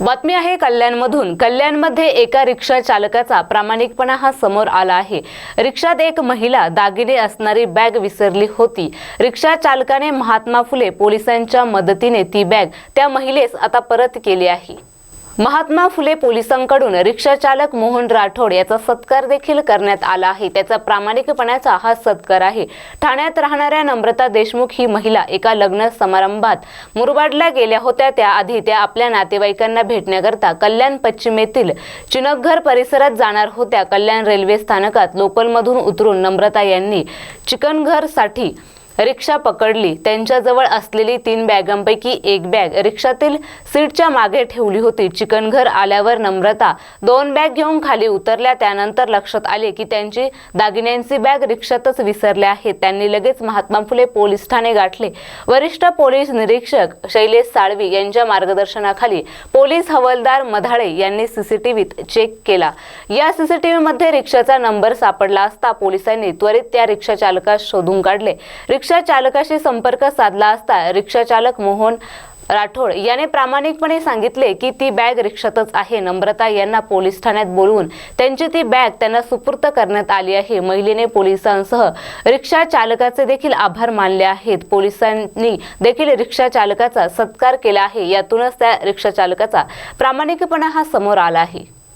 बातमी आहे कल्याणमधून. कल्याणमध्ये एका रिक्षा चालकाचा प्रामाणिकपणा हा समोर आला आहे. रिक्षात एक महिला दागिने असणारी बॅग विसरली होती. रिक्षा चालकाने महात्मा फुले पोलिसांच्या मदतीने ती बॅग त्या महिलेस आता परत केली आहे. महात्मा फुले पोलिसांकडून रिक्षाचालक मोहन राठोड याचा सत्कार देखील करण्यात आला आहे. त्याचा प्रामाणिकपणाचा हा सत्कार आहे. ठाण्यात राहणाऱ्या नम्रता देशमुख ही महिला एका लग्न समारंभात मुरबाडला गेल्या होत्या. त्याआधी त्या आपल्या नातेवाईकांना भेटण्याकरता कल्याण पश्चिमेतील चिनकघर परिसरात जाणार होत्या. कल्याण रेल्वे स्थानकात लोकलमधून उतरून नम्रता यांनी चिकनघरसाठी रिक्षा पकडली. त्यांच्याजवळ असलेली तीन बॅगांपैकी एक बॅग रिक्षातील सीटच्या मागे ठेवली होती. चिकनघर आल्यावर नम्रता दोन बॅग घेऊन खाली उतरल्या. त्यानंतर लक्षात आले की त्यांची दागिन्यांची बॅग रिक्षातच विसरल्या आहेत. त्यांनी लगेच महात्मा फुले पोलीस ठाणे गाठले. वरिष्ठ पोलीस निरीक्षक शैलेश साळवी यांच्या मार्गदर्शनाखाली पोलीस हवालदार मधाळे यांनी सीसीटीव्हीत चेक केला. या सीसीटीव्हीमध्ये रिक्षाचा नंबर सापडला असता पोलिसांनी त्वरित त्या रिक्षा चालकास शोधून काढले. रिक्षा रिक्षा चालकाशी संपर्क साधला असता रिक्षा चालक मोहन राठोड याने प्रामाणिकपणे सांगितले की ती बॅग रिक्षातच आहे. नम्रता यांना पोलीस ठाण्यात बोलवून त्यांची ती बॅग त्यांना सुपूर्त करण्यात आली आहे. महिलेने पोलिसांसह रिक्षा चालकाचे देखील आभार मानले आहेत. पोलिसांनी देखील रिक्षा चालकाचा सत्कार केला आहे. यातूनच त्या रिक्षा चालकाचा प्रामाणिकपणा हा समोर आला आहे.